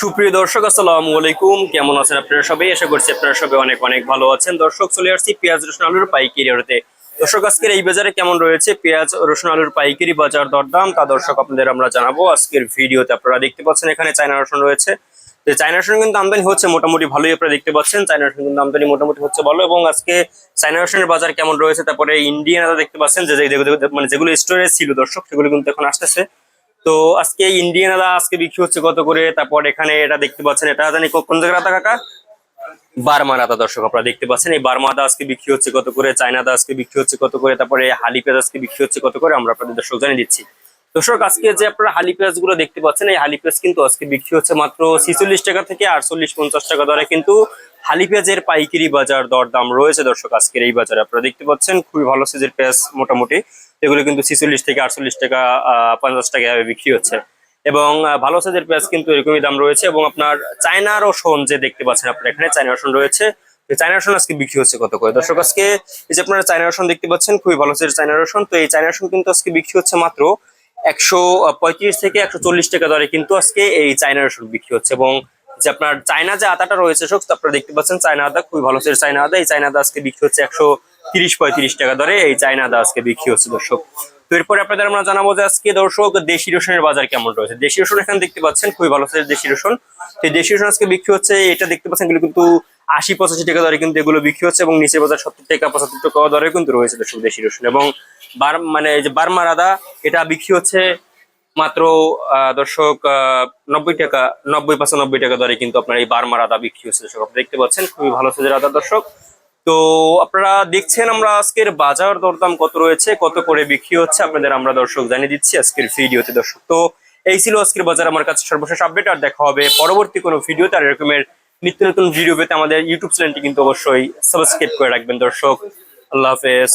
সুপ্রিয় দর্শক, আসসালামু আলাইকুম। কেমন আছেন আপনারা সবাই? আশা করছি আপনারা সবাই অনেক অনেক ভালো আছেন। দর্শক, চলে আসছি পেঁয়াজ, রসুন, আলুর পাইকারি রেটে। দর্শক, আজকের এই বাজারে কেমন রয়েছে? পেঁয়াজ, রসুন, আলুর পাইকারি বাজার দরদাম? তা দর্শক, আপনাদের আমরা জানাব আজকের ভিডিওতে। আপনারা দেখতে পাচ্ছেন, এখানে চায়না রসুন রয়েছে। তো চায়না রসুন কিন্তু আমদানি হচ্ছে মোটামুটি ভালোই, আপনারা দেখতে পাচ্ছেন। চায়না রসুন কিন্তু আমদানি মোটামুটি হচ্ছে ভালো এবং আজকে চায়না রসুনের বাজার কেমন রয়েছে? তারপরে ইন্ডিয়ান দেখতে পাচ্ছেন যে, যে- যে- মানে যেগুলো স্টোরেজ ছিল দর্শক, সেগুলো কিন্তু এখন আসতেছে। তো আজকে ইন্ডিয়ান আদা আজকে বিক্রি হচ্ছে কত করে? তারপর এখানে এটা দেখতে পাচ্ছেন, এটা জানি কোন জায়গার আদা কাকা? বার্মার আদা দর্শক আপনারা দেখতে পাচ্ছেন, এই বার্মা আদা আজকে বিক্রি হচ্ছে কত করে, চায়না আদা আজকে বিক্রি হচ্ছে কত করে, তারপরে হালি পেঁয়াজ আজকে বিক্রি হচ্ছে কত করে, আমরা আপনাদের দর্শক জানিয়ে দিচ্ছি। দর্শক, আজকে যে আপনারা হালি পেঁয়াজগুলো দেখতে পাচ্ছেন, এই হালি পেঁয়াজ কিন্তু আজকে বিক্রি হচ্ছে মাত্র ছিচল্লিশ টাকা থেকে আটচল্লিশ পঞ্চাশ টাকা দরে। কিন্তু হালি পেঁয়াজের পাইকারি বাজার দর দাম রয়েছে দর্শক, আজকের এই বাজারে আপনারা দেখতে পাচ্ছেন, খুবই ভালো সাইজের পেঁয়াজ মোটামুটি। এগুলো কিন্তু ছিচল্লিশ থেকে আটচল্লিশ টাকা পঞ্চাশ টাকা বিক্রি হচ্ছে। এবং ভালো সাইজের পেঁয়াজ কিন্তু এরকমই দাম রয়েছে এবং আপনার চায়না রসুন যে দেখতে পাচ্ছেন আপনার এখানে, চায়না রসুন রয়েছে। চায়না রসুন আজকে বিক্রি হচ্ছে কত করে? দর্শক, আজকে এই যে আপনারা চায়না রসুন দেখতে পাচ্ছেন, খুবই ভালো সাইজের চায়না রসুন। তো এই চায়না রসুন কিন্তু আজকে বিক্রি হচ্ছে মাত্র একশো পঁয়ত্রিশ থেকে একশো চল্লিশ টাকা দরে কিন্তু আজকে এই চায়না রসুন বিক্রি হচ্ছে এবং যে আপনার চায়না যে আদাটা রয়েছে সব আপনারা দেখতে পাচ্ছেন, চায়না আদা খুবই ভালো সাইজের চায়না আদা, এই চায়না আদা আজকে বিক্রি হচ্ছে একশো তিরিশ পঁয়ত্রিশ টাকা দরে, এই চায়না আদা আজকে বিক্রি হচ্ছে দর্শক। তো এরপরে আপনাদের আমরা জানাব যে আজকে দর্শক দেশি রসুনের বাজার কেমন রয়েছে। দেশি রসুন এখানে দেখতে পাচ্ছেন, খুবই ভালো সাইজের দেশি রসুন। তো দেশি রসুন আজকে বিক্রি হচ্ছে, এটা দেখতে পাচ্ছেন কিন্তু আশি পঁচাশি টাকা দরে কিন্তু এগুলো বিক্রি হচ্ছে এবং নিচের বাজার সত্তর টাকা, পঁচাত্তর টাকা দরে কিন্তু রয়েছে দর্শক দেশি রসুন এবং বার মানে যে বার্মার আদা এটা বিক্রি হচ্ছে মাত্র দর্শক নব্বই টাকা, নব্বই পঁচানব্বই টাকা দরে কিন্তু আপনার এই বার্মার আদা বিক্রি হচ্ছে দর্শক। আপনারা দেখতে পাচ্ছেন, খুবই ভালো সাইজের আদা দর্শক। তো আপনারা দেখছেন আমরা আজকের বাজার দরদাম কত রয়েছে, কত করে বিক্রি হচ্ছে আপনাদের আমরা দর্শক জানিয়ে দিচ্ছি আজকের ভিডিওতে দর্শক। তো এই ছিল আজকের বাজার, আমার কাছে সর্বশেষ আপডেট আর দেখা হবে পরবর্তী কোনো ভিডিওতে, আর এরকমের নিত্য নতুন ভিডিও পেতে আমাদের ইউটিউব চ্যানেলটি কিন্তু অবশ্যই সাবস্ক্রাইব করে রাখবেন, দর্শক। আল্লাহ হাফেজ।